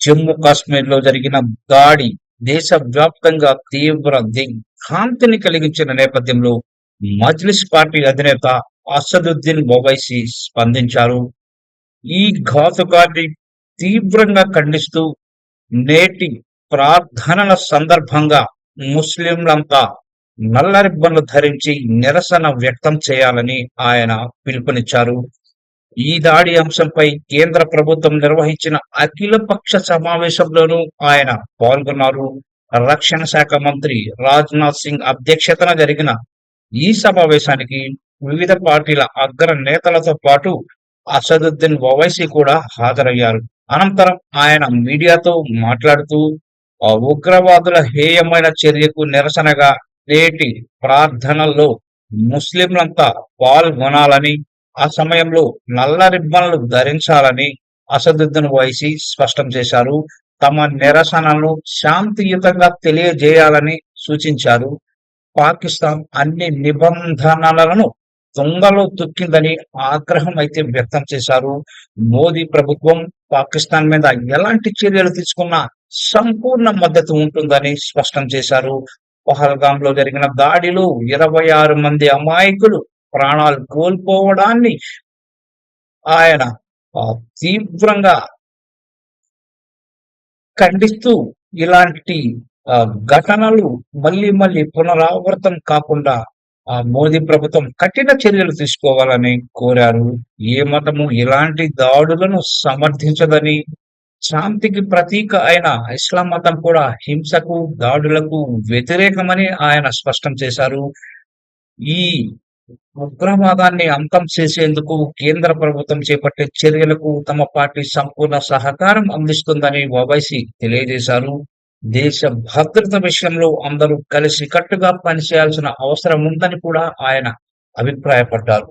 జమ్మూ కాశ్మీర్లో జరిగిన దాడి దేశవ్యాప్తంగా తీవ్ర దిగ్భ్రాంతిని కలిగించిన నేపథ్యంలో మజ్లిస్ పార్టీ అధినేత అసదుద్దీన్ ఓవైసీ స్పందించారు. ఈ ఘాతుకాన్ని తీవ్రంగా ఖండిస్తూ నేటి ప్రార్థనల సందర్భంగా ముస్లింలంతా నల్ల రిబ్బన్లు ధరించి నిరసన వ్యక్తం చేయాలని ఆయన పిలుపునిచ్చారు. ఈ దాడి అంశంపై కేంద్ర ప్రభుత్వం నిర్వహించిన అఖిలపక్ష సమావేశంలోనూ ఆయన పాల్గొన్నారు. రక్షణ శాఖ మంత్రి రాజ్నాథ్ సింగ్ అధ్యక్షతన జరిగిన ఈ సమావేశానికి వివిధ పార్టీల అగ్ర నేతలతో పాటు అసదుద్దీన్ ఓవైసీ కూడా హాజరయ్యారు. అనంతరం ఆయన మీడియాతో మాట్లాడుతూ ఉగ్రవాదుల హేయమైన చర్యకు నిరసనగా నేటి ప్రార్థనల్లో ముస్లింలంతా పాల్గొనాలని ఆ సమయంలో నల్ల రిబ్బన్లు ధరించాలని అసదుద్దీన్ ఓవైసీ స్పష్టం చేశారు. తమ నిరసనను శాంతియుతంగా తెలియజేయాలని సూచించారు. పాకిస్తాన్ అన్ని నిబంధనలను దొంగలో తొక్కిందని ఆగ్రహం అయితే వ్యక్తం చేశారు. మోదీ ప్రభుత్వం పాకిస్తాన్ మీద ఎలాంటి చర్యలు తీసుకున్నా సంపూర్ణ మద్దతు ఉంటుందని స్పష్టం చేశారు. పహల్గామ్లో జరిగిన దాడిలో ఇరవై ఆరు మంది అమాయకులు ప్రాణాలు కోల్పోవడాన్ని ఆయన తీవ్రంగా ఖండిస్తూ ఇలాంటి ఆ, ఘటనలు మళ్ళీ మళ్ళీ పునరావృతం కాకుండా ఆ మోదీ ప్రభుత్వం కఠిన చర్యలు తీసుకోవాలని కోరారు. ఏ మతము ఇలాంటి దాడులను సమర్థించదని శాంతికి ప్రతీక అయిన ఇస్లాం మతం కూడా హింసకు దాడులకు వ్యతిరేకమని ఆయన స్పష్టం చేశారు. ఈ ఉగ్రవాదాన్ని అంతం చేసేందుకు కేంద్ర ప్రభుత్వం చేపట్టే చర్యలకు తమ పార్టీ సంపూర్ణ సహకారం అందిస్తుందని ఓవైసీ తెలియజేశారు. దేశ భద్రత విషయంలో అందరూ కలిసికట్టుగా పనిచేయాల్సిన అవసరం ఉందని కూడా ఆయన అభిప్రాయపడ్డారు.